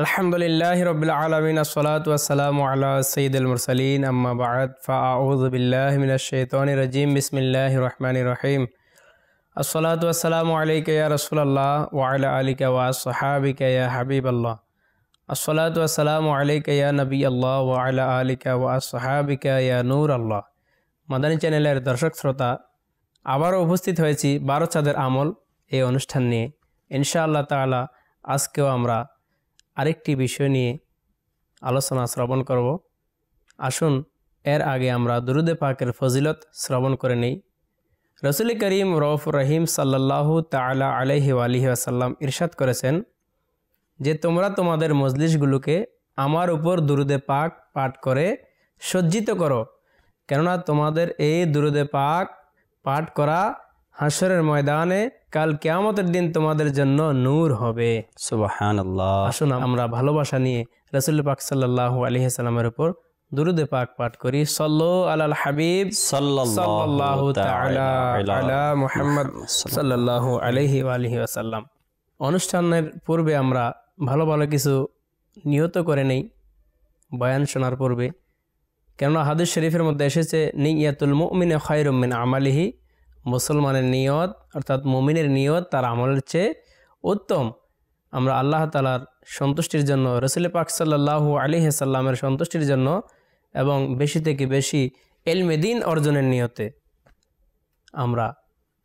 আলহামদুলিল্লাহ রবিল আলমিন আসসালাত ওয়াসালাম আলা সঈদুল মুরসালিন আম্মা বাদ ফাউজ বিল্লাহ মিনাশাইতান রাজিম বিসমিল্লাহ রহমান রহিম আসসালাতু ওয়াসালামু আলাইকা ইয়া রাসূলুল্লাহ ওয়া আলা আলিকা ওয়া আসহাবিকা ইয়া হাবিবাল্লাহ আসসালাতু ওয়াসালামু আলাইকা ইয়া নবী আল্লাহ ওয়া আলা আলিকা ওয়া আসহাবিকা ইয়া নূর আল্লাহ মাদানী চ্যানেলের দর্শক শ্রোতা আবারও উপস্থিত হয়েছি বারো চাঁদের আমল এই অনুষ্ঠান নিয়ে। ইনশাআল্লাহ তাআলা আজকেও আমরা আরেকটি বিষয় নিয়ে আলোচনা শ্রবণ করব। আসুন, এর আগে আমরা দুরুদে পাকের ফজিলত শ্রবণ করে নেই। রসুল করিম রৌফ রহিম সাল্লাল্লাহু তালা আলহি আলহি আসাল্লাম ইরশাদ করেছেন যে, তোমরা তোমাদের মজলিসগুলোকে আমার উপর দুরুদে পাক পাঠ করে সজ্জিত করো। কেননা তোমাদের এই দুরুদে পাক পাঠ করা হাসরের ময়দানে কাল কেয়ামতের দিন তোমাদের জন্য নূর হবে। আসুন আমরা ভালোবাসা নিয়ে রসুল পাক সাল্লাহ আলহিসাল্লামের উপর দুরুদে পাক পাঠ করি। সল্লো আলাল হাবিব সাল্লাল্লাহু তাআলা আলা মুহাম্মদ সাল্লাল্লাহু আলাইহি অনুষ্ঠানের পূর্বে আমরা ভালো ভালো কিছু নিহত করে নেই বয়ান শোনার পূর্বে। কেননা হাদিস শরীফের মধ্যে এসেছে নিয়াতুল মুমিনে খয়রুম মিন আমালিহি। মুসলমানের নিয়ত, অর্থাৎ মমিনের নিয়ত তার আমলের চেয়ে উত্তম। আমরা আল্লাহ তালার সন্তুষ্টির জন্য, রসুল পাক সাল্লাহু আলী সাল্লামের সন্তুষ্টির জন্য এবং বেশি থেকে বেশি এলমেদিন অর্জনের নিয়তে আমরা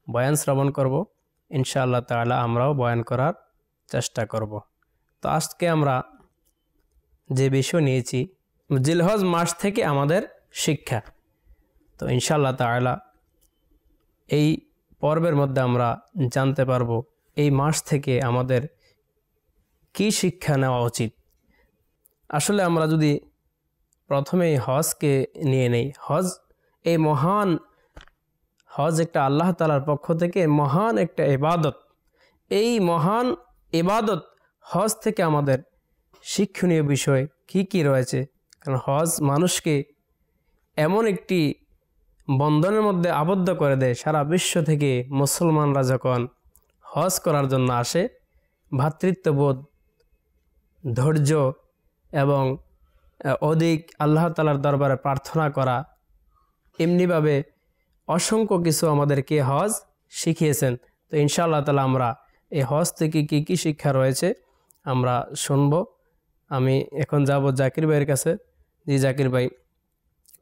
বয়ান শ্রবণ করব। ইনশাআল্লাহ তালা আমরাও বয়ান করার চেষ্টা করব। তো আজকে আমরা যে বিষয় নিয়েছি, জিলহজ মাস থেকে আমাদের শিক্ষা। তো ইনশাআল্লাহ তালা এই পর্বের মধ্যে আমরা জানতে পারব এই মাস থেকে আমাদের কি শিক্ষা নেওয়া উচিত। আসলে আমরা যদি প্রথমেই হজকে নিয়ে নেই, হজ এই মহান, হজ একটা আল্লাহ তালার পক্ষ থেকে মহান একটা ইবাদত। এই মহান ইবাদত হজ থেকে আমাদের শিক্ষণীয় বিষয় কি কি রয়েছে? কারণ হজ মানুষকে এমন একটি বন্ধনের মধ্যে আবদ্ধ করে দেয় সারা বিশ্ব থেকে মুসলমানরা যখন হজ করার জন্য আসে ভ্রাতৃত্ববোধ ধৈর্য এবং অধিক আল্লাহ তালার দরবারে প্রার্থনা করা, এমনিভাবে অসংখ্য কিছু আমাদেরকে হজ শিখিয়েছেন। তো ইনশাআল্লাহ তালা আমরা এই হজ থেকে কি কি শিক্ষা রয়েছে আমরা শুনব। আমি এখন যাব জাকির ভাইয়ের কাছে। জি জাকির ভাই।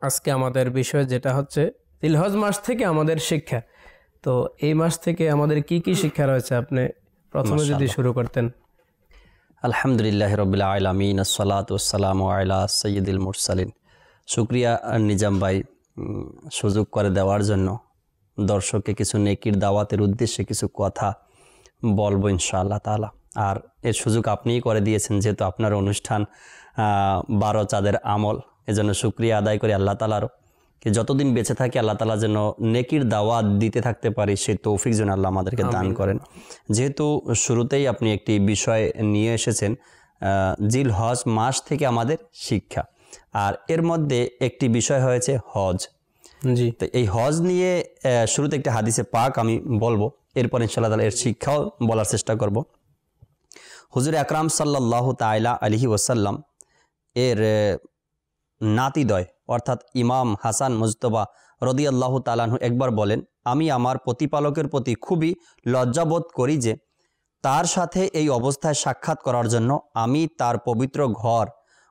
আজকে আমাদের বিষয় যেটা হচ্ছে তিলহজ মাস থেকে আমাদের শিক্ষা। তো এই মাস থেকে আমাদের কি কি শিক্ষা রয়েছে আপনি প্রথমে যদি শুরু করতেন। আলহামদুলিল্লাহ রবিল আলমিন সালাত ওসালাম আলা সৈয়দুল মুরসালিন। শুক্রিয়া নিজাম ভাই সুযোগ করে দেওয়ার জন্য দর্শককে কিছু নেকির দাওয়াতের উদ্দেশ্যে কিছু কথা বলব ইনশাআল্লাহ তালা আর এর সুযোগ আপনিই করে দিয়েছেন যেহেতু আপনার অনুষ্ঠান বারো চাঁদের আমল। এজন্য শুক্রিয়া আদায় করি আল্লাহ তালারও কি যতদিন বেঁচে থাকি আল্লাহ তালা যেন নেকির দাওয়াত দিতে থাকতে পারি সেই তৌফিক যেন আল্লাহ আমাদেরকে দান করেন। যেহেতু শুরুতেই আপনি একটি বিষয় নিয়ে এসেছেন জিল হজ মাস থেকে আমাদের শিক্ষা। আর এর মধ্যে একটি বিষয় হয়েছে হজ। জি। তো এই হজ নিয়ে শুরুতে একটি হাদিসে পাক আমি বলব এরপর ইনশাল্লাহ তালা এর শিক্ষাও বলার চেষ্টা করব। হুজুর আকরাম সাল্লাহ তাইলা আলহি ওসাল্লাম এর নাতিদয়, অর্থাৎ ইমাম হাসান মুজতবা রদিয়াল্লাহ তালানহু একবার বলেন, আমি আমার প্রতিপালকের প্রতি খুবই লজ্জাবোধ করি যে, তার সাথে এই অবস্থায় সাক্ষাৎ করার জন্য আমি তার পবিত্র ঘর,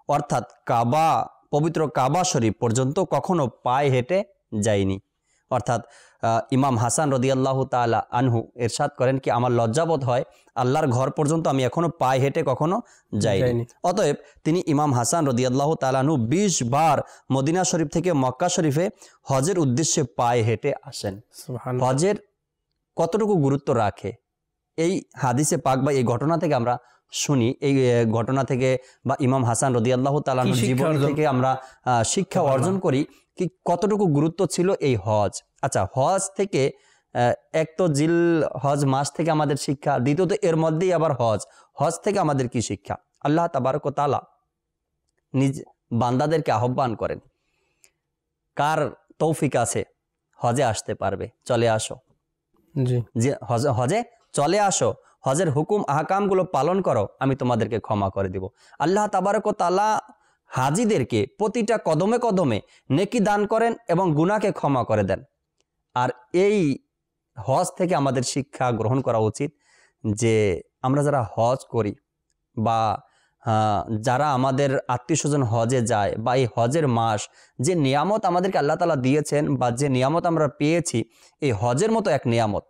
অর্থাৎ কাবা, পবিত্র কাবা শরীফ পর্যন্ত কখনো পায়ে হেঁটে যাইনি। অর্থাৎ ইমাম হাসান রদিয়াল্লাহ তালা আনহু এরশাদ করেন কি আমার লজ্জাবোধ হয় আল্লাহর ঘর পর্যন্ত আমি এখনও পায়ে হেঁটে কখনো যাইনি। অতএব তিনি ইমাম হাসান রদিয়াল্লাহ তালানহু বিশ বার মদিনা শরীফ থেকে মক্কা শরীফে হজের উদ্দেশ্যে পায়ে হেঁটে আসেন। হজের কতটুকু গুরুত্ব রাখে? এই হাদিসে পাক বা এই ঘটনা থেকে আমরা শুনি এই ঘটনা থেকে বা ইমাম হাসান রদিয়াল্লাহ তালানুর জীবন থেকে আমরা শিক্ষা অর্জন করি। কি কতটুকু গুরুত্ব ছিল এই হজ? আচ্ছা হজ থেকে এক তো জিল হজ মাস থেকে আমাদের শিক্ষা দ্বিতীয়ত এর মধ্যেই আবার হজ। হজ থেকে আমাদের কি শিক্ষা? আল্লাহ তাবারক তালা নিজ বান্দাদেরকে আহ্বান করেন কার তৌফিক আছে হজে আসতে পারবে চলে আসো। জি। যে হজে হজে চলে আসো হজের হুকুম আহকামগুলো পালন করো আমি তোমাদেরকে ক্ষমা করে দিব। আল্লাহ তাবারক তালা হাজিদেরকে প্রতিটা কদমে কদমে নেকি দান করেন এবং গুনাকে ক্ষমা করে দেন। আর এই হজ থেকে আমাদের শিক্ষা গ্রহণ করা উচিত যে আমরা যারা হজ করি বা যারা আমাদের আত্মীয় স্বজন হজে যায় বা এই হজের মাস যে নিয়ামত আমাদেরকে আল্লাহ তালা দিয়েছেন বা যে নিয়ামত আমরা পেয়েছি, এই হজের মতো এক নিয়ামত।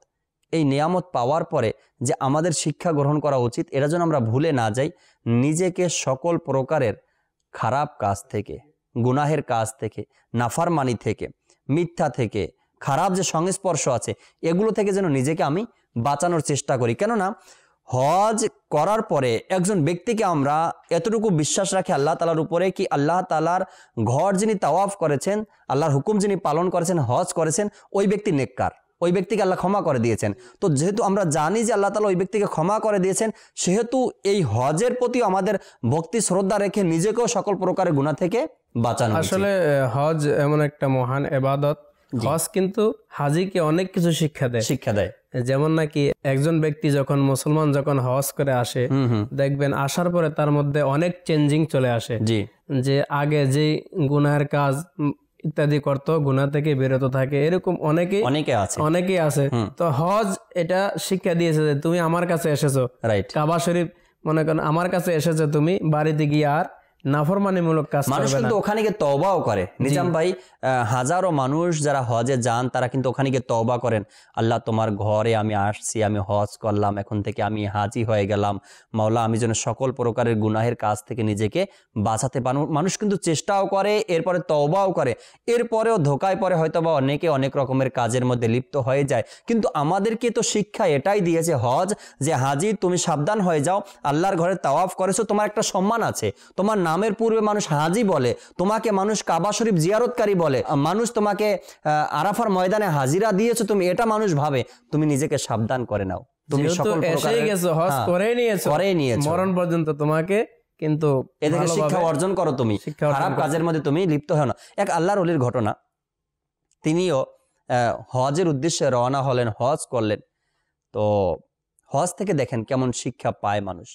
এই নিয়ামত পাওয়ার পরে যে আমাদের শিক্ষা গ্রহণ করা উচিত এটা যেন আমরা ভুলে না যাই, নিজেকে সকল প্রকারের খারাপ কাজ থেকে, গুনাহের কাজ থেকে, নাফারমানি থেকে, মিথ্যা থেকে, খারাপ যে সংস্পর্শ আছে, এগুলো থেকে যেন নিজেকে আমি বাঁচানোর চেষ্টা করি। কেননা হজ করার পরে একজন ব্যক্তিকে আমরা এতটুকু বিশ্বাস রাখি আল্লাহ তালার উপরে কি আল্লাহ তালার ঘর যিনি তাওয়াফ করেছেন, আল্লাহর হুকুম যিনি পালন করেছেন, হজ করেছেন, ওই ব্যক্তি নেককার। ওই ব্যক্তিকে আল্লাহ ক্ষমা করে দিয়েছেন। তো যেহেতু আমরা জানি যে আল্লাহ তালা ওই ব্যক্তিকে ক্ষমা করে দিয়েছেন সেহেতু এই হজের প্রতি আমাদের ভক্তি শ্রদ্ধা রেখে নিজেকেও সকল প্রকারের গুণা থেকে বাঁচানো আসলে হজ এমন একটা মহান এবাদত হজ কিন্তু হাজিকে অনেক কিছু শিক্ষা দেয়। শিক্ষা দেয়। যেমন নাকি একজন ব্যক্তি যখন মুসলমান যখন হজ করে আসে দেখবেন আসার পরে তার মধ্যে অনেক চেঞ্জিং চলে আসে। যে আগে যে গুনার কাজ ইত্যাদি করত গুনা থেকে বিরত থাকে এরকম অনেকে অনেকে আছে। অনেকেই আছে। তো হজ এটা শিক্ষা দিয়েছে যে তুমি আমার কাছে এসেছ। রাইট কাবা শরীফ মনে করেন আমার কাছে এসেছ তুমি বাড়িতে গিয়ে আর নাফরমানিমূলক কাজ মানুষ কিন্তু ওখানে গিয়ে তওবাও করে। নিজাম ভাই হাজারো মানুষ যারা হজে যান তারা কিন্তু ওখানে গিয়ে তওবা করেন। আল্লাহ তোমার ঘরে আমি আসছি আমি হজ করলাম এখন থেকে আমি হাজি হয়ে গেলাম। মাওলা আমি যেন সকল প্রকারের গুনাহের কাজ থেকে নিজেকে বাঁচাতে পারব মানুষ কিন্তু চেষ্টাও করে এরপরে তওবাও করে। এরপরেও ধোকায় পরে হয়তো বা অনেকে অনেক রকমের কাজের মধ্যে লিপ্ত হয়ে যায়। কিন্তু আমাদেরকে তো শিক্ষা এটাই দিয়েছে হজ যে হাজি তুমি সাবধান হয়ে যাও আল্লাহর ঘরে তাওয়াফ করেছ তোমার একটা সম্মান আছে। তোমার নামের পূর্বে মানুষ হাজি বলে তোমাকে মানুষ কাবা শরীফ জিয়ারতকারী বলে। মানুষ তোমাকে আরাফার ময়দানে হাজিরা দিয়েছ তুমি এটা মানুষ ভাবে। তুমি নিজেকে সাবধান করে নাও। তুমি যেহেতু সকল গেছো হজ হ্যাঁ, নিয়েছো। করেই নিয়েছো। মরণ পর্যন্ত তোমাকে কিন্তু এ থেকে ভালোভাবে- শিক্ষা অর্জন করো তুমি। খারাপ কাজের মধ্যে তুমি লিপ্ত হয় না। এক আল্লাহর অলির ঘটনা। তিনিও আহ, হজের উদ্দেশ্যে রওনা হলেন হজ করলেন। তো হজ থেকে দেখেন কেমন শিক্ষা পায় মানুষ।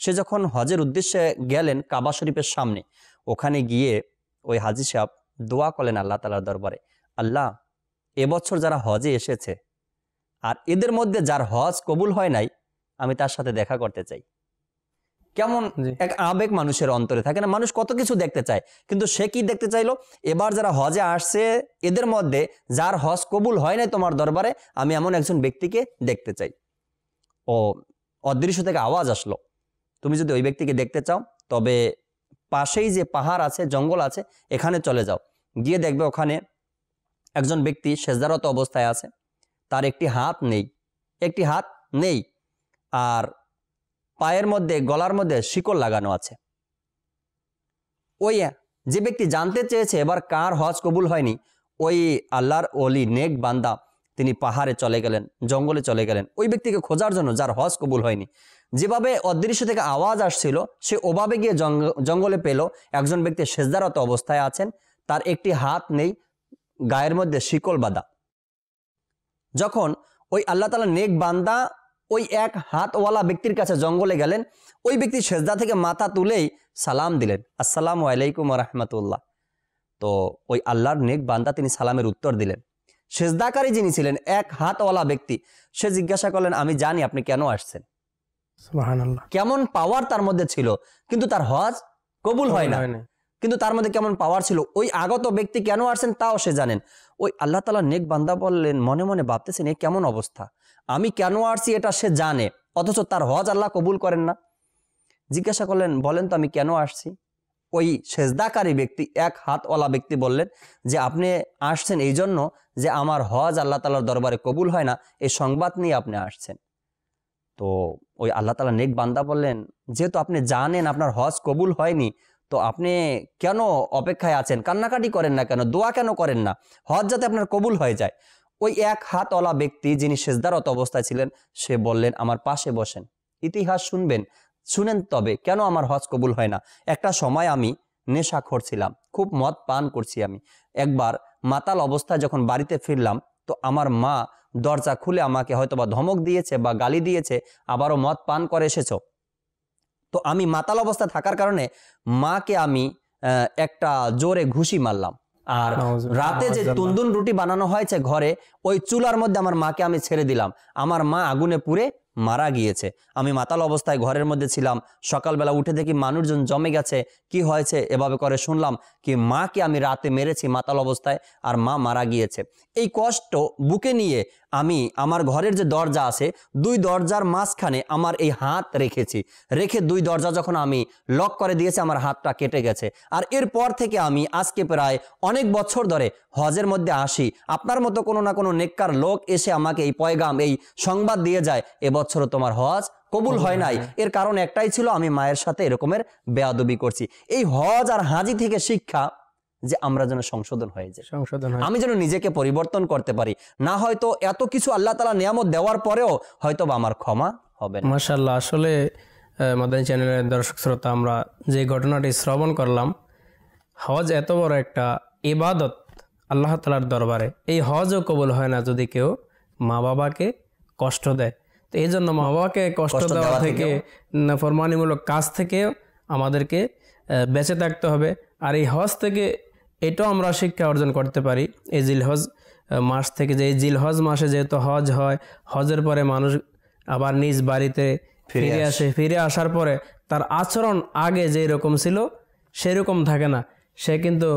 সে যখন হজের উদ্দেশ্যে গেলেন কাবা শরীফের সামনে ওখানে গিয়ে ওই হাজি সাহেব দোয়া করলেন আল্লাহ তালার দরবারে আল্লাহ এবছর যারা হজে এসেছে আর এদের মধ্যে যার হজ কবুল হয় নাই আমি তার সাথে দেখা করতে চাই। কেমন এক আবেগ মানুষের অন্তরে থাকে না মানুষ কত কিছু দেখতে চায় কিন্তু সে কি দেখতে চাইলো? এবার যারা হজে আসছে এদের মধ্যে যার হজ কবুল হয় নাই তোমার দরবারে আমি এমন একজন ব্যক্তিকে দেখতে চাই। ও অদৃশ্য থেকে আওয়াজ আসলো। তুমি যদি ওই ব্যক্তিকে দেখতে চাও, তবে পাশেই যে পাহাড় আছে, জঙ্গল আছে, এখানে চলে যাও। গিয়ে দেখবে ওখানে একজন ব্যক্তি সেজদারত অবস্থায় আছে। তার একটি হাত নেই, একটি হাত নেই, আর পায়ের মধ্যে, গলার মধ্যে শিকল লাগানো আছে। ওই যে ব্যক্তি জানতে চেয়েছে এবার কার হজ কবুল হয়নি, ওই আল্লাহর অলি নেক বান্দা, তিনি পাহাড়ে চলে গেলেন, জঙ্গলে চলে গেলেন। ওই ব্যক্তিকে খোঁজার জন্য যার হজ কবুল হয়নি। যেভাবে অদৃশ্য থেকে আওয়াজ আসছিল, সে ওভাবে গিয়ে জঙ্গলে পেল। একজন ব্যক্তি সেজদারত অবস্থায় আছেন। তার একটি হাত নেই, গায়ের মধ্যে শিকল বাঁধা। যখন ওই আল্লাহ তালা নেক বান্দা ওই এক হাতওয়ালা ব্যক্তির কাছে জঙ্গলে গেলেন, ওই ব্যক্তি সেজদা থেকে মাথা তুলেই সালাম দিলেন। আসসালামু আলাইকুম রহমতুল্লাহ। তো ওই আল্লাহর নেক বান্দা তিনি সালামের উত্তর দিলেন। সেজদাকারী যিনি ছিলেন, এক হাতওয়ালা ব্যক্তি, সে জিজ্ঞাসা করলেন, আমি জানি আপনি কেন আসছেন? কেমন পাওয়ার তার মধ্যে ছিল কিন্তু তার হজ কবুল হয় না। কিন্তু তার মধ্যে কেমন পাওয়ার ছিল ওই আগত ব্যক্তি কেন আসছেন তাও সে জানেন। ওই আল্লাহ তালা নেক বান্দা বললেন মনে মনে ভাবতেছেন এ কেমন অবস্থা? আমি কেন আসছি এটা সে জানে অথচ তার হজ আল্লাহ কবুল করেন না? জিজ্ঞাসা করলেন বলেন তো আমি কেন আসছি? ওই সেজদাকারী ব্যক্তি এক হাতওয়ালা ব্যক্তি বললেন যে আপনি আসছেন এই জন্য যে আমার হজ আল্লাহ তালার দরবারে কবুল হয় না এই সংবাদ নিয়ে আপনি আসছেন। তো ওই আল্লাহ তালা নেক বান্দা বললেন, যেহেতু আপনি জানেন আপনার হজ কবুল হয়নি, তো আপনি কেন অপেক্ষায় আছেন? কান্নাকাটি করেন না কেন? দোয়া কেন করেন না? হজ যাতে আপনার কবুল হয়ে যায়। ওই এক হাতওয়ালা ব্যক্তি যিনি সেজদারত অবস্থায় ছিলেন, সে বললেন, আমার পাশে বসেন, ইতিহাস শুনবেন, শুনেন তবে কেন আমার হজ কবুল হয় না? একটা সময় আমি নেশাখোর ছিলাম খুব মদ পান করছি আমি। একবার মাতাল অবস্থায় যখন বাড়িতে ফিরলাম তো আমার মা দরজা খুলে আমাকে হয়তো বা ধমক দিয়েছে বা গালি দিয়েছে আবারও মদ পান করে এসেছ। তো আমি মাতাল অবস্থায় থাকার কারণে মাকে আমি একটা জোরে ঘুষি মারলাম। আর রাতে যে তুন্দুন রুটি বানানো হয়েছে ঘরে ওই চুলার মধ্যে আমার মাকে আমি ছেড়ে দিলাম। আমার মা আগুনে পুড়ে মারা গিয়েছে। আমি মাতাল অবস্থায় ঘরের মধ্যে ছিলাম। সকালবেলা উঠে দেখি মানুষজন জমে গেছে। কি হয়েছে? এভাবে করে শুনলাম। কি মাকে আমি রাতে মেরেছি মাতাল অবস্থায় আর মা মারা গিয়েছে এই কষ্ট বুকে নিয়ে আমি আমার ঘরের যে দরজা আছে, দুই দরজার মাঝখানে আমার এই হাত রেখেছি। রেখে দুই দরজা যখন আমি লক করে দিয়েছি, আমার হাতটা কেটে গেছে। আর এরপর থেকে আমি আজকে প্রায় অনেক বছর ধরে হজের মধ্যে আসি। আপনার মতো কোনো না কোনো নেককার লোক এসে আমাকে এই পয়গাম, এই সংবাদ দিয়ে যায় এবছরও তোমার হজ কবুল হয় নাই। এর কারণ একটাই ছিল আমি মায়ের সাথে এরকমের বেয়াদবি করছি। এই হজ আর হাজি থেকে শিক্ষা যে আমরা যেন সংশোধন হয়ে যায় সংশোধন হয়। আমি যেন নিজেকে পরিবর্তন করতে পারি। না হয়তো এত কিছু আল্লাহ তালা নিয়ামত দেওয়ার পরেও হয়তো বা আমার ক্ষমা হবে না। মাশাল্লাহ আসলে মাদানী চ্যানেলের দর্শক শ্রোতা আমরা যে ঘটনাটি শ্রবণ করলাম হজ এত বড় একটা ইবাদত আল্লাহ তালার দরবারে। এই হজও কবুল হয় না যদি কেউ মা বাবাকে কষ্ট দেয়। তো এই জন্য মা বাবাকে কষ্ট দেওয়া থেকে ফরমানিমূলক কাজ থেকে আমাদেরকে বেঁচে থাকতে হবে। আর এই হজ থেকে এটাও আমরা শিক্ষা অর্জন করতে পারি। এই জিলহজ মাস থেকে যে এই জিলহজ মাসে যেহেতু হজ হয় হজের পরে মানুষ আবার নিজ বাড়িতে ফিরে আসে। ফিরে আসার পরে তার আচরণ আগে যে রকম ছিল সেরকম থাকে না। সে কিন্তু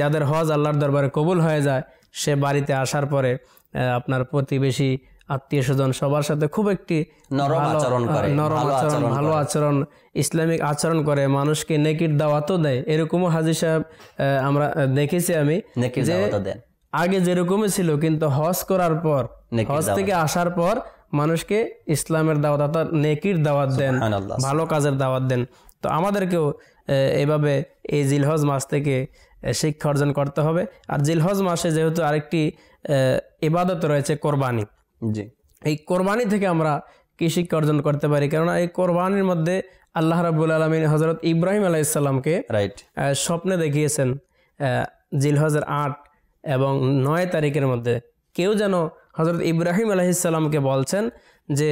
যাদের হজ আল্লাহর দরবারে কবুল হয়ে যায় সে বাড়িতে আসার পরে আপনার প্রতিবেশী আত্মীয় স্বজন সবার সাথে খুব একটি নরম ভালো, আচরণ করে, নরম আচরণ আচরণ ভালো আচরণ ইসলামিক আচরণ করে মানুষকে নেকির দাওয়াতও দেয়। এরকমও হাজি সাহেব আমরা দেখেছি আমি যে আগে যেরকমই ছিল কিন্তু হজ করার পর হজ থেকে আসার পর মানুষকে ইসলামের দাওয়াত অর্থাৎ নেকির দাওয়াত দেন ভালো কাজের দাওয়াত দেন। তো আমাদেরকেও আহ, এইভাবে এই জিলহজ মাস থেকে শিক্ষা অর্জন করতে হবে। আর জিলহজ মাসে যেহেতু আরেকটি আহ, ইবাদত রয়েছে কোরবানি জি। এই কোরবানি থেকে আমরা কি শিক্ষা অর্জন করতে পারি? কেননা এই কোরবানির মধ্যে আল্লাহ রাবুল আলমিন হজরত ইব্রাহিম আলাইসাল্লামকে রাইট স্বপ্নে দেখিয়েছেন জিলহজের আট এবং নয় তারিখের মধ্যে। কেউ যেন হজরত ইব্রাহিম আলহিসাল্লামকে বলছেন যে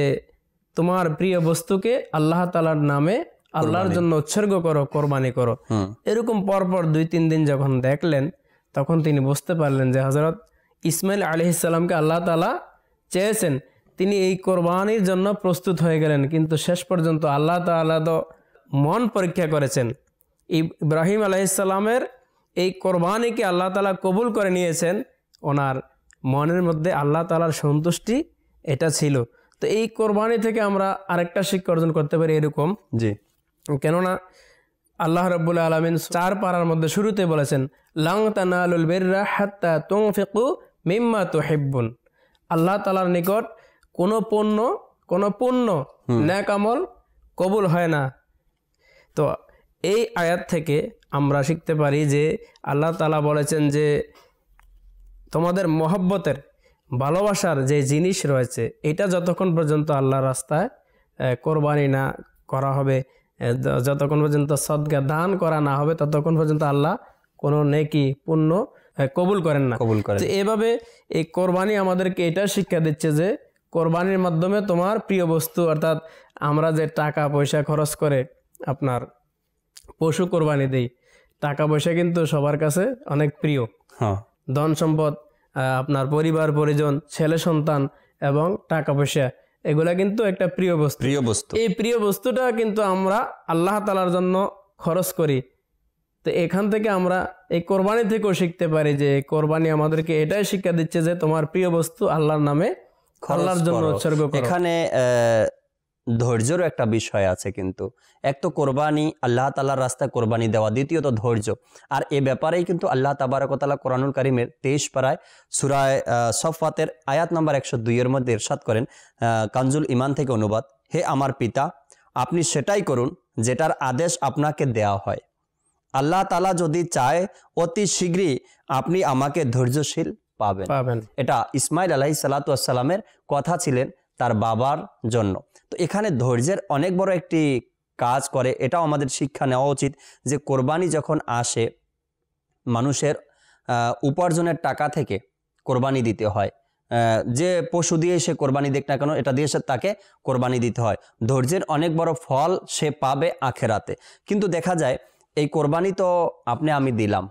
তোমার প্রিয় বস্তুকে আল্লাহ তালার নামে আল্লাহর জন্য উৎসর্গ করো কোরবানি করো। এরকম পরপর দুই তিন দিন যখন দেখলেন তখন তিনি বুঝতে পারলেন যে হজরত ইসমাইল আলহিসাল্লামকে আল্লাহ তালা চেয়েছেন তিনি এই কোরবানির জন্য প্রস্তুত হয়ে গেলেন। কিন্তু শেষ পর্যন্ত আল্লাহ তালা তো মন পরীক্ষা করেছেন। ইব্রাহিম আলাইসাল্লামের এই কোরবানিকে আল্লাহ তালা কবুল করে নিয়েছেন। ওনার মনের মধ্যে আল্লাহ তালার সন্তুষ্টি এটা ছিল। তো এই কোরবানি থেকে আমরা আরেকটা শিক্ষা অর্জন করতে পারি এরকম। জি। কেননা আল্লাহ রব্বুল আলমিন চার পাড়ার মধ্যে শুরুতে বলেছেন লাং তানালুল বিররা হাত্তা তুনফিকু মিম্মা তুহিব্বুন। আল্লাহ তালার নিকট কোনো পণ্য কোনো পুণ্য ন্যাক আমল কবুল হয় না। তো এই আয়াত থেকে আমরা শিখতে পারি যে আল্লাহ তালা বলেছেন যে তোমাদের মহব্বতের ভালোবাসার যে জিনিস রয়েছে এটা যতক্ষণ পর্যন্ত আল্লাহ রাস্তায় কোরবানি না করা হবে যতক্ষণ পর্যন্ত সদকা দান করা না হবে ততক্ষণ পর্যন্ত আল্লাহ কোনো নেকি পুণ্য কবুল করেন না। কবুল করেন। এভাবে এই কোরবানি আমাদেরকে এটা শিক্ষা দিচ্ছে যে কোরবানির মাধ্যমে তোমার প্রিয় বস্তু অর্থাৎ আমরা যে টাকা পয়সা খরচ করে আপনার পশু কোরবানি দেই টাকা পয়সা কিন্তু সবার কাছে অনেক প্রিয়। হ্যাঁ। ধন সম্পদ আপনার পরিবার পরিজন ছেলে সন্তান এবং টাকা পয়সা এগুলা কিন্তু একটা প্রিয় বস্তু। প্রিয় বস্তু। এই প্রিয় বস্তুটা কিন্তু আমরা আল্লাহ তালার জন্য খরচ করি। তো এখান থেকে আমরা এই কোরবানি থেকেও শিখতে পারি যে কোরবানি আমাদেরকে এটাই শিক্ষা দিচ্ছে যে তোমার প্রিয় বস্তু আল্লাহর নামে আল্লাহর জন্য। উৎসর্গ এখানে ধৈর্যেরও একটা বিষয় আছে কিন্তু। এক তো কোরবানি আল্লাহ তালার রাস্তায় কোরবানি দেওয়া। দ্বিতীয়ত ধৈর্য। আর এ ব্যাপারেই কিন্তু আল্লাহ তাবারকতালা কোরআনুল কারিমের তেইশ পাড়ায় সুরায় সফাতের আয়াত নাম্বার একশো দুইয়ের মধ্যে ইরশাদ করেন কানজুল ইমান থেকে অনুবাদ হে আমার পিতা আপনি সেটাই করুন যেটার আদেশ আপনাকে দেওয়া হয়। আল্লাহ তালা যদি চায় অতি শীঘ্রই আপনি আমাকে ধৈর্যশীল পাবেন। পাবেন। এটা ইসমাইল আলাহি সালাতামের কথা ছিলেন তার বাবার জন্য। তো এখানে ধৈর্যের অনেক বড় একটি কাজ করে এটাও আমাদের শিক্ষা নেওয়া উচিত যে কোরবানি যখন আসে মানুষের উপার্জনের টাকা থেকে কোরবানি দিতে হয়। যে পশু দিয়ে সে কোরবানি দেখ না কেন এটা দিয়ে সে তাকে কোরবানি দিতে হয়। ধৈর্যের অনেক বড় ফল সে পাবে আখেরাতে। কিন্তু দেখা যায় এই কোরবানি তো আপনি, আমি দিলাম।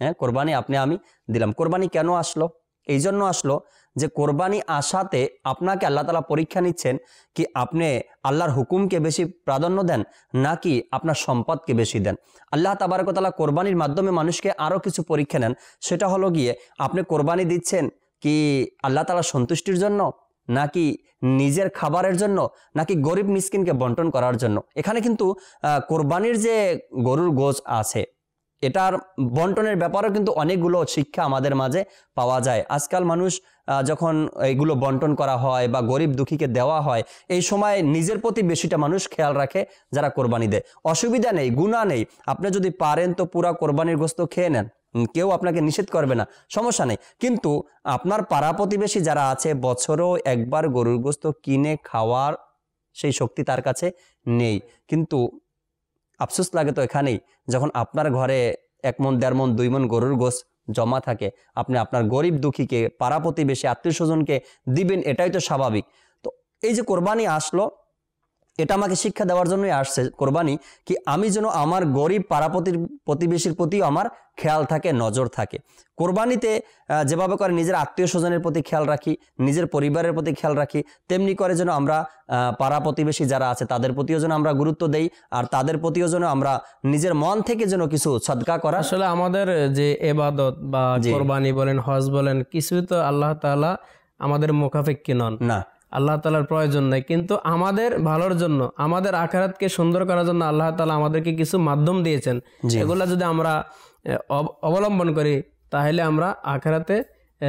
হ্যাঁ কোরবানি আপনি, আমি দিলাম। কোরবানি কেন আসলো? এই জন্য আসলো যে কোরবানি আসাতে আপনাকে আল্লাহ তালা পরীক্ষা নিচ্ছেন কি আপনি আল্লাহর হুকুমকে বেশি প্রাধান্য দেন নাকি আপনার সম্পদকে বেশি দেন। আল্লাহ তাবারকতালা কোরবানির মাধ্যমে মানুষকে আরও কিছু পরীক্ষা নেন। সেটা হলো গিয়ে আপনি কোরবানি দিচ্ছেন কি আল্লাহ তালা সন্তুষ্টির জন্য? নাকি নিজের খাবারের জন্য, নাকি গরিব মিসকিনকে বন্টন করার জন্য? এখানে কিন্তু কোরবানির যে গরুর গোজ আছে, এটার বন্টনের ব্যাপারেও কিন্তু অনেকগুলো শিক্ষা আমাদের মাঝে পাওয়া যায়। আজকাল মানুষ যখন এইগুলো বন্টন করা হয় বা গরিব দুঃখীকে দেওয়া হয়, এই সময় নিজের প্রতি বেশিটা মানুষ খেয়াল রাখে যারা কোরবানি দেয়। অসুবিধা নেই গুণা নেই। আপনি যদি পারেন তো পুরা কোরবানির গোস্ত খেয়ে নেন। কেউ আপনাকে নিষেধ করবে না, সমস্যা নেই। কিন্তু আপনার পাড়া প্রতিবেশী যারা আছে, বছরও একবার গরুর গোস্ত কিনে খাওয়ার সেই শক্তি তার কাছে নেই। কিন্তু আফসোস লাগে তো এখানেই, যখন আপনার ঘরে এক মন, দেড় মন, দুই মন গরুর গোস জমা থাকে, আপনি আপনার গরিব দুঃখীকে, পাড়া প্রতিবেশী, আত্মীয় স্বজনকে দিবেন, এটাই তো স্বাভাবিক। তো এই যে কোরবানি আসলো এটা আমাকে শিক্ষা দেওয়ার জন্যই আসছে কোরবানি কি আমি যেন আমার গরিব পাড়া প্রতি- প্রতিবেশীর প্রতিও আমার খেয়াল থাকে নজর থাকে। কোরবানিতে যেভাবে করে নিজের আত্মীয় স্বজনের প্রতি খেয়াল রাখি নিজের পরিবারের প্রতি খেয়াল রাখি তেমনি করে যেন আমরা পাড়া প্রতিবেশী যারা আছে তাদের প্রতিও যেন আমরা গুরুত্ব দেই আর তাদের প্রতিও যেন আমরা নিজের মন থেকে যেন কিছু সদকা করা আসলে আমাদের যে এবাদত বা। কোরবানি বলেন হজ বলেন কিছু তো আল্লাহ তাআলা আমাদের মুখাফেক্ষি নন। না। আল্লাহ তালার প্রয়োজন নেই। কিন্তু আমাদের ভালোর জন্য আমাদের আখারাতকে সুন্দর করার জন্য আল্লাহ তালা আমাদেরকে কিছু মাধ্যম দিয়েছেন। এগুলা যদি আমরা অব- অবলম্বন করি তাহলে আমরা আখারাতে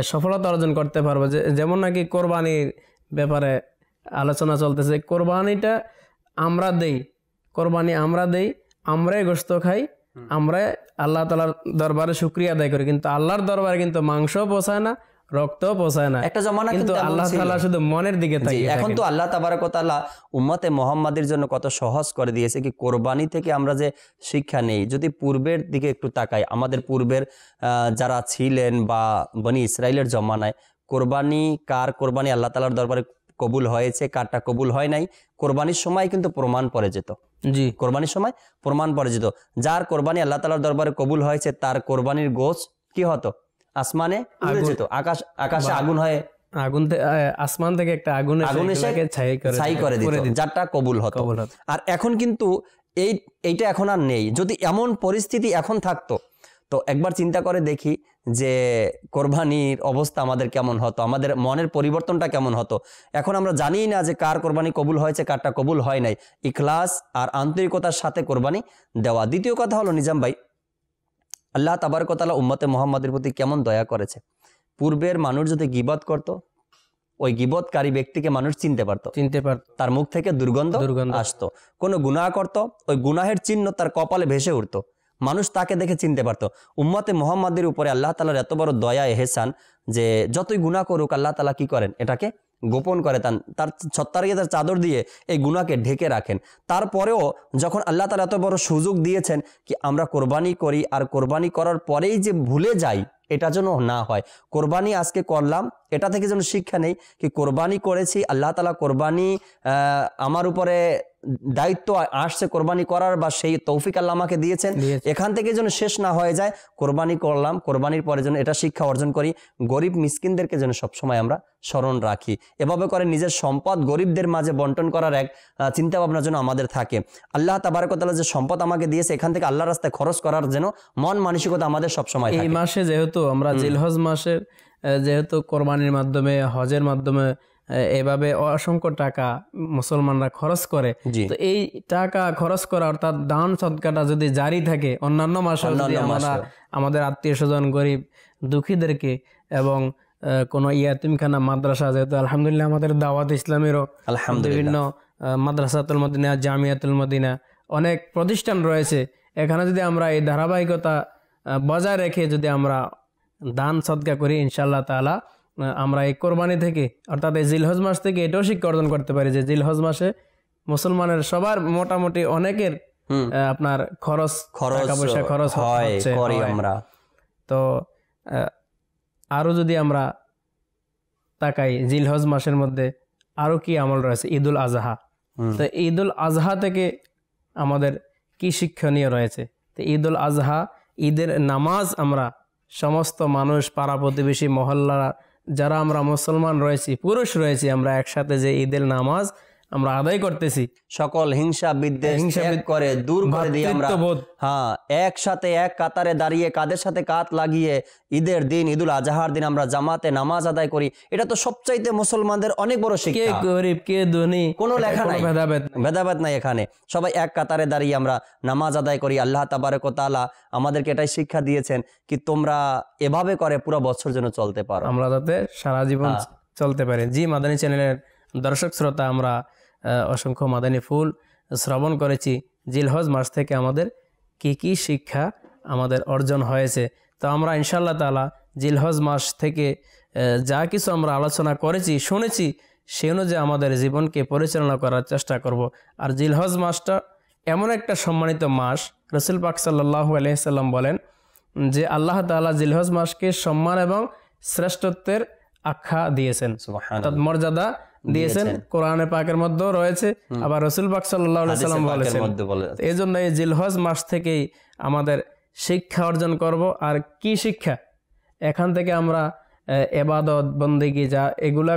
সফলতা অর্জন করতে পারব। যে যেমন নাকি কোরবানির ব্যাপারে আলোচনা চলতেছে কোরবানিটা আমরা দেই কোরবানি আমরা দেই আমরাই গোস্ত খাই আমরা আল্লাহ তালার দরবারে শুক্রিয়া আদায় করি। কিন্তু আল্লাহর দরবারে কিন্তু মাংস পোষায় না রক্তও পোষায় না। একটা জমানা কিন্তু আল্লাহ তাআলা শুধু মনের দিকে তাকিয়ে এখন তো আল্লাহ তাবারকতাল্লাহ উম্মতে মোহাম্মদের জন্য কত সহজ করে দিয়েছে কি কোরবানি থেকে আমরা যে শিক্ষা নেই। যদি পূর্বের দিকে একটু তাকাই আমাদের পূর্বের যারা ছিলেন বা বনি ইসরায়েলের জমানায় কোরবানি কার কোরবানি আল্লাহ তালার দরবারে কবুল হয়েছে কারটা কবুল হয় নাই কোরবানির সময় কিন্তু প্রমাণ পড়ে যেত। জি। কোরবানির সময় প্রমাণ পড়ে যেত। যার কোরবানি আল্লাহ তালার দরবারে কবুল হয়েছে তার কোরবানির গোছ কি হতো? আসমানে উড়ে যেত। আকাশ আকাশে আগুন হয়ে আগুন আসমান থেকে একটা আগুন আগুন এসে ছাই করে দিত যারটা কবুল হতো। আর এখন কিন্তু এই এইটা এখন আর নেই। যদি এমন পরিস্থিতি এখন থাকতো তো একবার চিন্তা করে দেখি যে কোরবানির অবস্থা আমাদের কেমন হতো আমাদের মনের পরিবর্তনটা কেমন হতো। এখন আমরা জানি না যে কার কোরবানি কবুল হয়েছে কারটা কবুল হয় নাই। ইখলাস আর আন্তরিকতার সাথে কোরবানি দেওয়া। দ্বিতীয় কথা হলো নিজাম ভাই আল্লাহ তাবারকতালা উম্মতে মোহাম্মদের প্রতি কেমন দয়া করেছে? পূর্বের মানুষ যদি গিবত করত ওই গিবতকারী ব্যক্তিকে মানুষ চিনতে পারতো। চিনতে পারত। তার মুখ থেকে দুর্গন্ধ দুর্গন্ধ। আসতো। কোনো গুনাহ করত ওই গুনাহের চিহ্ন তার কপালে ভেসে উঠতো। মানুষ তাকে দেখে চিনতে পারতো। উম্মতে মোহাম্মদের উপরে আল্লাহ তালার এত বড় দয়া এহেসান যে যতই গুনাহ করুক আল্লাহ তালা কি করেন? এটাকে গোপন করে তার তার ছত্তারকে তার চাদর দিয়ে এই গুণাকে ঢেকে রাখেন। তারপরেও যখন আল্লাহ তালা এত বড় সুযোগ দিয়েছেন কি আমরা কোরবানি করি আর কোরবানি করার পরেই যে ভুলে যাই, এটা যেন না হয়। কোরবানি আজকে করলাম, এটা থেকে যেন শিক্ষা নেই কি কোরবানি করেছি, আল্লাহ তালা কোরবানি আমার উপরে দায়িত্ব আসছে কোরবানি করার বা সেই তৌফিক আল্লাহ আমাকে দিয়েছেন। এখান থেকে যেন শেষ না হয়ে যায় কোরবানি করলাম কোরবানির পরে যেন এটা শিক্ষা অর্জন করি গরিব মিসকিনদেরকে যেন সবসময় আমরা স্মরণ রাখি। এভাবে করে নিজের সম্পদ গরিবদের মাঝে বন্টন করার এক চিন্তা ভাবনা যেন আমাদের থাকে। আল্লাহ তাবারকতালা যে সম্পদ আমাকে দিয়েছে এখান থেকে আল্লাহ রাস্তায় খরচ করার যেন মন মানসিকতা আমাদের সবসময় এই মাসে যেহেতু আমরা জিলহজ মাসের যেহেতু কোরবানির মাধ্যমে হজের মাধ্যমে এভাবে অসংখ্য টাকা মুসলমানরা খরচ করে। তো এই টাকা খরচ করা অর্থাৎ দান সদকাটা যদি জারি থাকে অন্যান্য মাসে যদি আমরা আমাদের আত্মীয় স্বজন গরিব দুঃখীদেরকে এবং কোনো ইয়াতিমখানা মাদ্রাসা যেহেতু আলহামদুলিল্লাহ আমাদের দাওয়াত ইসলামেরও বিভিন্ন মাদ্রাসাতুল মদিনা জামিয়াতুল মদিনা অনেক প্রতিষ্ঠান রয়েছে। এখানে যদি আমরা এই ধারাবাহিকতা বজায় রেখে যদি আমরা দান সদকা করি ইনশাল্লাহ তাআলা আহ, আমরা এই কোরবানি থেকে অর্থাৎ এই জিলহজ মাস থেকে এটাও শিক্ষা অর্জন করতে পারি যে জিলহজ মাসে মুসলমানের সবার মোটামুটি অনেকের আপনার খরচ টাকা পয়সা খরচ হয় আমরা। তো আরও যদি আমরা তাকাই জিলহজ মাসের মধ্যে আরও কি আমল রয়েছে? ঈদুল আজহা। তো ঈদুল আজহা থেকে আমাদের কি শিক্ষণীয় রয়েছে? তো ঈদুল আজহা ঈদের নামাজ আমরা সমস্ত মানুষ পাড়া প্রতিবেশী মহল্লা যারা আমরা মুসলমান রয়েছি পুরুষ রয়েছি আমরা একসাথে যে ঈদের নামাজ আমরা আদায় করতেছি। সকল হিংসা বিদ্বেষ হিংসা করে দূর করে দিয়ে আমরা। হ্যাঁ একসাথে এক কাতারে দাঁড়িয়ে কাদের সাথে কাত লাগিয়ে ঈদের দিন ঈদুল আজহার দিন আমরা জামাতে নামাজ আদায় করি এটা তো সবচাইতে মুসলমানদের অনেক বড় শিক্ষা। কে গরিব কে ধনী কোনো লেখা নাই। ভেদাভেদ নেই। ভেদাভেদ নাই এখানে। সবাই এক কাতারে দাঁড়িয়ে আমরা নামাজ আদায় করি। আল্লাহ তাবারক তাআলা আমাদেরকে এটাই শিক্ষা দিয়েছেন কি তোমরা এভাবে করে পুরো বছর যেন চলতে পারো। আমরা যাতে সারা জীবন হ্যাঁ। চলতে পারি। জি মাদানী চ্যানেলের দর্শক শ্রোতা আমরা অসংখ্য মাদানী ফুল শ্রবণ করেছি। জিলহজ মাস থেকে আমাদের কি কি শিক্ষা আমাদের অর্জন হয়েছে। তো আমরা ইনশাল্লাহ তালা জিলহজ মাস থেকে যা কিছু আমরা আলোচনা করেছি শুনেছি সে অনুযায়ী আমাদের জীবনকে পরিচালনা করার চেষ্টা করব। আর জিলহজ মাসটা এমন একটা সম্মানিত মাস রসুল পাক সাল্লাহ আলহিসাল্লাম বলেন যে আল্লাহ তাআলা জিলহজ মাসকে সম্মান এবং শ্রেষ্ঠত্বের আখ্যা দিয়েছেন। মর্যাদা দিয়েছেন কোরআনে পাকের মধ্যেও রয়েছে আবার রসুল পাক সাল্লাম বলেছেন। এই জন্য এই জিলহজ মাস থেকেই আমাদের শিক্ষা অর্জন করব। আর কি শিক্ষা? এখান থেকে আমরা এবাদত বন্দেগি যা এগুলা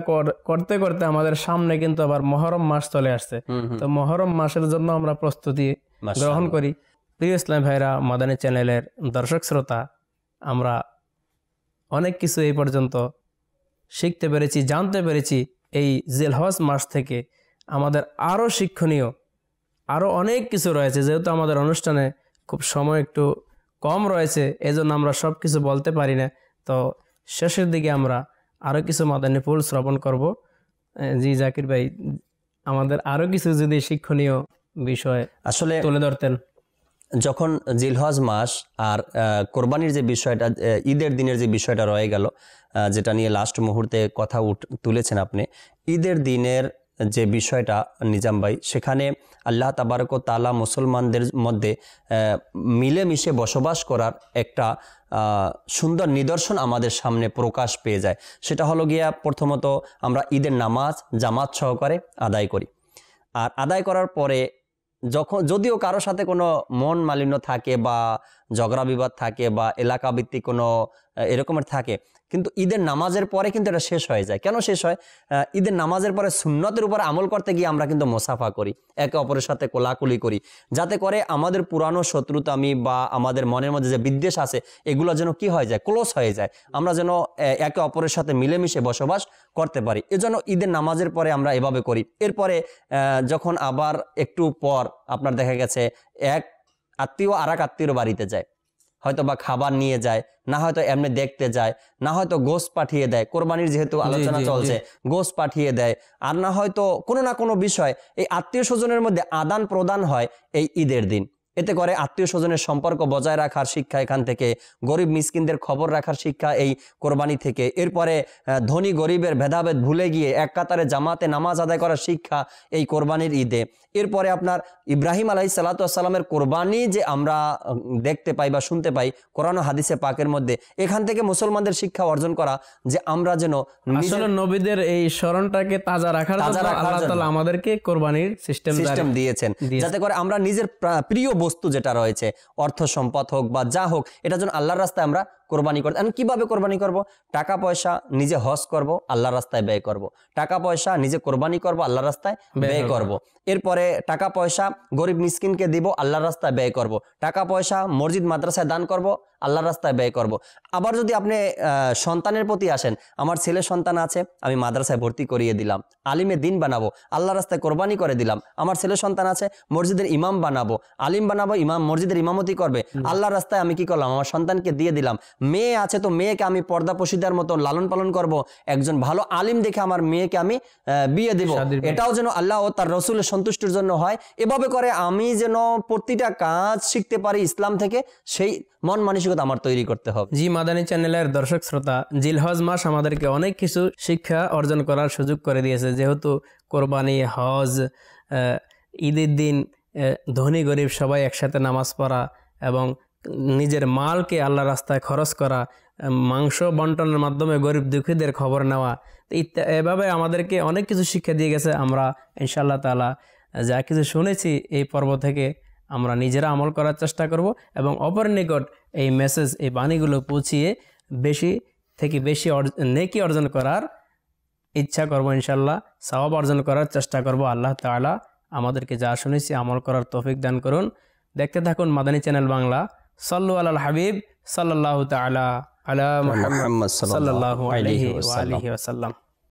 করতে করতে আমাদের সামনে কিন্তু আবার মহরম মাস চলে আসছে। তো মহরম মাসের জন্য আমরা প্রস্তুতি গ্রহণ করি। প্রিয় ইসলাম ভাইরা মাদানী চ্যানেলের দর্শক শ্রোতা আমরা অনেক কিছু এই পর্যন্ত শিখতে পেরেছি জানতে পেরেছি। এই জেলহজ মাস থেকে আমাদের আরও শিক্ষণীয় আরও অনেক কিছু রয়েছে। যেহেতু আমাদের অনুষ্ঠানে খুব সময় একটু কম রয়েছে এজন্য আমরা সব কিছু বলতে পারি না। তো শেষের দিকে আমরা আরও কিছু মাদানী ফুল শ্রবণ করব। জি জাকির ভাই আমাদের আরও কিছু যদি শিক্ষণীয় বিষয় আসলে তুলে ধরতেন। যখন জিলহজ মাস আর কোরবানির যে বিষয়টা ঈদের দিনের যে বিষয়টা রয়ে গেল যেটা নিয়ে লাস্ট মুহূর্তে কথা উঠ, তুলেছেন আপনি, ঈদের দিনের যে বিষয়টা, নিজাম ভাই, সেখানে আল্লাহ তাবারক তালা মুসলমানদের মধ্যে মিলেমিশে বসবাস করার একটা সুন্দর নিদর্শন আমাদের সামনে প্রকাশ পেয়ে যায়। সেটা হলো গিয়া প্রথমত আমরা ঈদের নামাজ জামাত সহকারে আদায় করি। আর আদায় করার পরে যখন, যদিও কারোর সাথে কোনো মন মালিন্য থাকে বা ঝগড়া বিবাদ থাকে বা এলাকা ভিত্তিক কোনো এরকমের থাকে কিন্তু ঈদের নামাজের পরে কিন্তু এটা শেষ হয়ে যায়। কেন শেষ হয়? ঈদের নামাজের পরে সুন্নতের উপর আমল করতে গিয়ে আমরা কিন্তু মোসাফা করি, একে অপরের সাথে কোলাকুলি করি। যাতে করে আমাদের পুরানো শত্রুতামি বা আমাদের মনের মধ্যে যে বিদ্বেষ আছে, এগুলো যেন কি হয়ে যায়? ক্লোজ হয়ে যায়। আমরা যেন একে অপরের সাথে মিলেমিশে বসবাস করতে পারি। এজন্য ঈদের নামাজের পরে আমরা এভাবে করি। এরপরে যখন আবার একটু পর আপনার দেখা গেছে, এক আত্মীয় আর এক আত্মীয়র বাড়িতে যায়। হয়তো বা খাবার নিয়ে যায় না হয়তো এমনি দেখতে যায় না হয়তো গোস পাঠিয়ে দেয়। কোরবানির যেহেতু আলোচনা। চলছে গোস পাঠিয়ে দেয়। আর না হয়তো কোনো না কোনো বিষয় এই আত্মীয় স্বজনের মধ্যে আদান প্রদান হয় এই ঈদের দিন। এতে করে আত্মীয় স্বজনের সম্পর্ক বজায় রাখার শিক্ষা এখান থেকে গরিব মিসকিনদের খবর রাখার শিক্ষা এই কোরবানি থেকে। এরপরে ধনী গরিবের ভেদাভেদ ভুলে গিয়ে এক কাতারে জামাতে নামাজ আদায় করার শিক্ষা এই কোরবানির ঈদে। এরপরে আপনার ইব্রাহিম আলাই সালাতামের কোরবানি যে আমরা দেখতে পাই বা শুনতে পাই কোরআন হাদিসে পাকের মধ্যে এখান থেকে মুসলমানদের শিক্ষা অর্জন করা যে আমরা যেন নবীদের এই স্মরণটাকে তাজা রাখার আল্লাহ আমাদেরকে কোরবানির সিস্টেম দিয়েছেন। যাতে করে আমরা নিজের প্রিয় বস্তু যেটা রয়েছে অর্থ সম্পদ হোক বা যা হোক এটা যেন আল্লাহর রাস্তায় আমরা কোরবানি করতে আমি কীভাবে কোরবানি করব? টাকা পয়সা নিজে হজ করব আল্লাহর রাস্তায় ব্যয় করব। টাকা পয়সা নিজে কোরবানি করব আল্লাহর রাস্তায় ব্যয় করব। এরপরে টাকা পয়সা গরিব মিসকিনকে দিব আল্লাহর রাস্তায় ব্যয় করব। টাকা পয়সা মসজিদ মাদ্রাসায় দান করব আল্লাহর রাস্তায় ব্যয় করব। আবার যদি আপনি সন্তানের প্রতি আসেন আমার ছেলে সন্তান আছে আমি মাদ্রাসায় ভর্তি করিয়ে দিলাম আলিমে দিন বানাবো আল্লাহ রাস্তায় কোরবানি করে দিলাম আমার ছেলে সন্তান আছে মসজিদের ইমাম বানাবো আলিম বানাবো ইমাম মসজিদের ইমামতি করবে। আল্লাহ রাস্তায় আমি কি করলাম? আমার সন্তানকে দিয়ে দিলাম। মেয়ে আছে তো মেয়েকে আমি পর্দা পশিদার মতো লালন পালন করব। একজন ভালো আলিম দেখে আমার মেয়েকে আমি বিয়ে দিব। এটাও যেন আল্লাহ ও তার রসুলের সন্তুষ্টির জন্য হয়। এভাবে করে আমি যেন প্রতিটা কাজ শিখতে পারি ইসলাম থেকে সেই মন মানসিকতা আমার তৈরি করতে হবে। জি মাদানী চ্যানেলের দর্শক শ্রোতা জিলহজ মাস আমাদেরকে অনেক কিছু শিক্ষা অর্জন করার সুযোগ করে দিয়েছে। যেহেতু কোরবানি হজ ঈদের দিন ধনী গরিব সবাই একসাথে নামাজ পড়া এবং নিজের মালকে আল্লাহ রাস্তায় খরচ করা মাংস বন্টনের মাধ্যমে গরিব দুঃখীদের খবর নেওয়া, ইত্যা- এভাবে আমাদেরকে অনেক কিছু শিক্ষা দিয়ে গেছে আমরা, ইনশাআল্লাহ তালা যা কিছু শুনেছি এই পর্ব থেকে আমরা নিজেরা আমল করার চেষ্টা করব এবং অপর নিকট এই মেসেজ এই বাণীগুলো পৌঁছিয়ে বেশি থেকে বেশি নেকি অর্জন করার ইচ্ছা করব ইনশাল্লাহ সওয়াব অর্জন করার চেষ্টা করব আল্লাহ তাআলা। আমাদেরকে যা শুনেছি আমল করার তৌফিক দান করুন। দেখতে থাকুন মাদানী চ্যানেল বাংলা। সাল্লু আল হাবিব সাল্লাহ তালা আলা সাল্লাহ আলহি আসাল্লাম। আলিহি